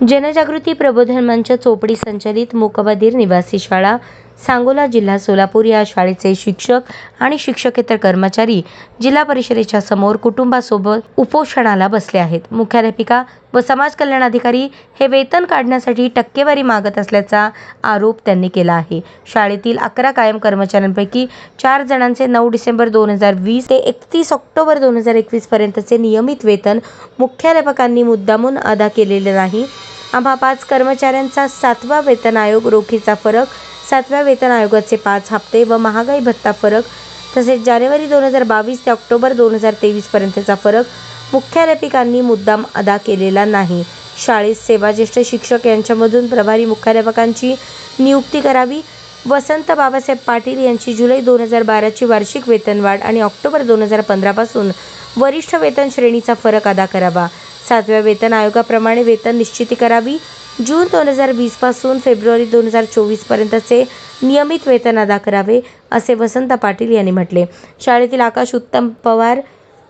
जनजागृती प्रबोधन मंच चोपडी संचलित मुकबधीर निवासी शाळा सांगोला जिल्हा सोलापूर या शाळेचे शिक्षक आणि शिक्षकेतर कर्मचारी जिल्हा परिषदेच्या समोर कुटुंबासोबत उपोषणाला बसले आहेत. मुख्याध्यापिका व समाज कल्याण अधिकारी हे वेतन काढण्यासाठी टक्केवारी मागत असल्याचा आरोप त्यांनी केला आहे. शाळेतील अकरा कायम कर्मचाऱ्यांपैकी चार जणांचे नऊ डिसेंबर दोन हजार वीस ते एकतीस ऑक्टोबर दोन हजार एकवीस पर्यंतचे नियमित वेतन मुख्याध्यापकांनी मुद्दामून अदा केलेले नाही. आम्हा पाच कर्मचाऱ्यांचा सातवा वेतन आयोग रोखीचा फरक सातव्या वेतन आयोगाचे पाच हप्ते व महागाई भत्ता फरक तसेच जानेवारी दोन हजार बावीस ते ऑक्टोबर दोन हजार तेवीस पर्यंतचा फरक मुख्याध्यापिकांनी मुद्दाम अदा केलेला नाही. शाळेत सेवाज्येष्ठ शिक्षक यांच्यामधून प्रभारी मुख्याध्यापकांची नियुक्ती करावी वसंत बाबासाहेब पाटील यांची जुलै दोन हजार बाराची वार्षिक वेतनवाढ आणि ऑक्टोबर दोन हजार पंधरापासून वरिष्ठ वेतन श्रेणीचा फरक अदा करावा. सातव्या वेतन आयोगाप्रमाणे वेतन निश्चिती करावी. जून दोन हजार वीसपासून फेब्रुवारी दोन हजार चोवीसपर्यंतचे नियमित वेतन अदा करावे असे वसंत पाटील यांनी म्हटले. शाळेतील आकाश उत्तम पवार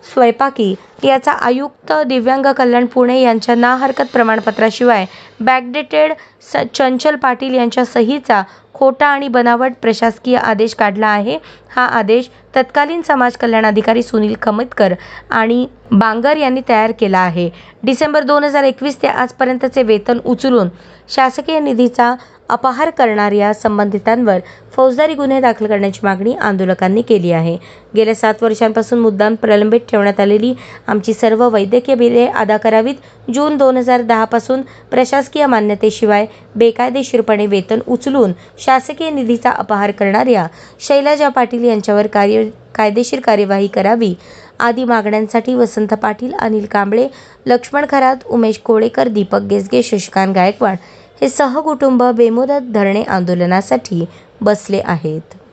स्वयंपाकी याचा आयुक्त दिव्यांग कल्याण पुणे यांच्या ना हरकत प्रमाणपत्राशिवाय बॅकडेटेड स चंचल पाटील यांच्या सहीचा खोटा आणि बनावट प्रशासकीय आदेश काढला आहे. हा आदेश तत्कालीन समाज कल्याण अधिकारी सुनील खमतकर आणि बांगर यांनी तयार केला आहे. डिसेंबर दोन हजार एकवीस ते आजपर्यंतचे वेतन उचलून शासकीय निधीचा अपहार करणाऱ्या संबंधितांवर फौजदारी गुन्हे दाखल करण्याची मागणी आंदोलकांनी केली आहे. गेल्या सात वर्षांपासून मुद्दाम प्रलंबित ठेवण्यात आलेली आमची सर्व वैद्यकीय बिले अदा करावीत. जून दोन हजार दहापासून प्रशासकीय मान्यतेशिवाय बेकायदेशीरपणे वेतन उचलून शासकीय निधीचा अपहार करणाऱ्या शैलजा पाटील यांच्यावर कार्य कायदेशीर कार्यवाही करावी. आदी मागण्यांसाठी वसंत पाटील अनिल कांबळे लक्ष्मण खरात उमेश कोळेकर दीपक गेसगे शशिकांत गायकवाड हे सहकुटुंब बेमुदत धरणे आंदोलनासाठी बसले आहेत.